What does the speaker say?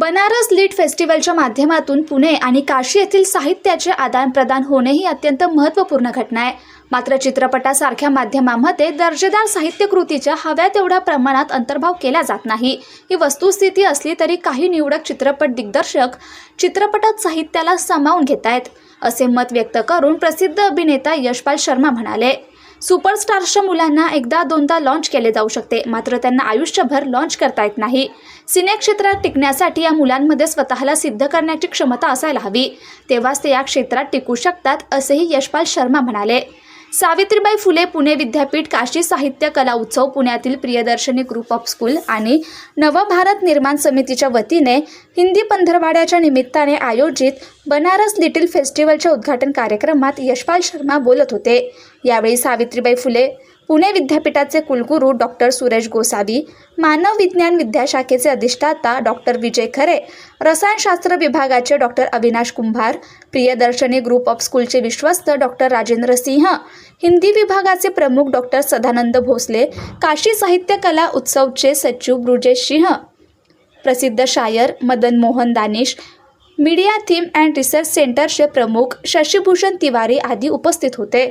Banaras lead फेस्टिवलच्या माध्यमातून पुणे आणि काशी येथील साहित्याचे आदानप्रदान होणे ही अत्यंत महत्त्वपूर्ण घटना आहे. मात्र चित्रपटासारख्या माध्यमामध्ये दर्जेदार साहित्यकृतीच्या हव्या तेवढ्या प्रमाणात अंतर्भाव केला जात नाही. ही वस्तुस्थिती असली तरी काही निवडक चित्रपट दिग्दर्शक चित्रपटात साहित्याला सामावून घेत आहेत असे मत व्यक्त करून प्रसिद्ध अभिनेता यशपाल शर्मा म्हणाले. सुपरस्टार्सच्या मुलांना एकदा दोनदा लॉन्च केले जाऊ शकते. मात्र त्यांना आयुष्यभर लॉन्च करता येत नाही. सिने क्षेत्रात टिकण्यासाठी या मुलांमध्ये स्वतःला सिद्ध करण्याची क्षमता असायला हवी. तेव्हाच ते या क्षेत्रात टिकू शकतात असेही यशपाल शर्मा म्हणाले. सावित्रीबाई फुले पुणे विद्यापीठ काशी साहित्य कला उत्सव पुण्यातील प्रियदर्शनी ग्रुप ऑफ स्कूल आणि नवभारत निर्माण समितीच्या वतीने हिंदी पंधरवाड्याच्या निमित्ताने आयोजित बनारस लिटिल फेस्टिवलच्या उद्घाटन कार्यक्रमात यशपाल शर्मा बोलत होते. यावेळी सावित्रीबाई फुले पुणे विद्यापीठाचे कुलगुरू डॉक्टर सुरेश गोसावी मानव विज्ञान विद्याशाखेचे अधिष्ठाता डॉक्टर विजय खरे रसायनशास्त्र विभागाचे doctor Avinash Kumbhar Priyadarshini group of स्कूलचे विश्वस्त डॉक्टर राजेंद्र सिंह हिंदी विभागाचे प्रमुख डॉक्टर सदानंद भोसले काशी साहित्य कला उत्सवचे सचिव ब्रुजेश सिंह प्रसिद्ध शायर Madan Mohan Danish media theme and research सेंटरचे प्रमुख शशीभूषण तिवारी आदी उपस्थित होते.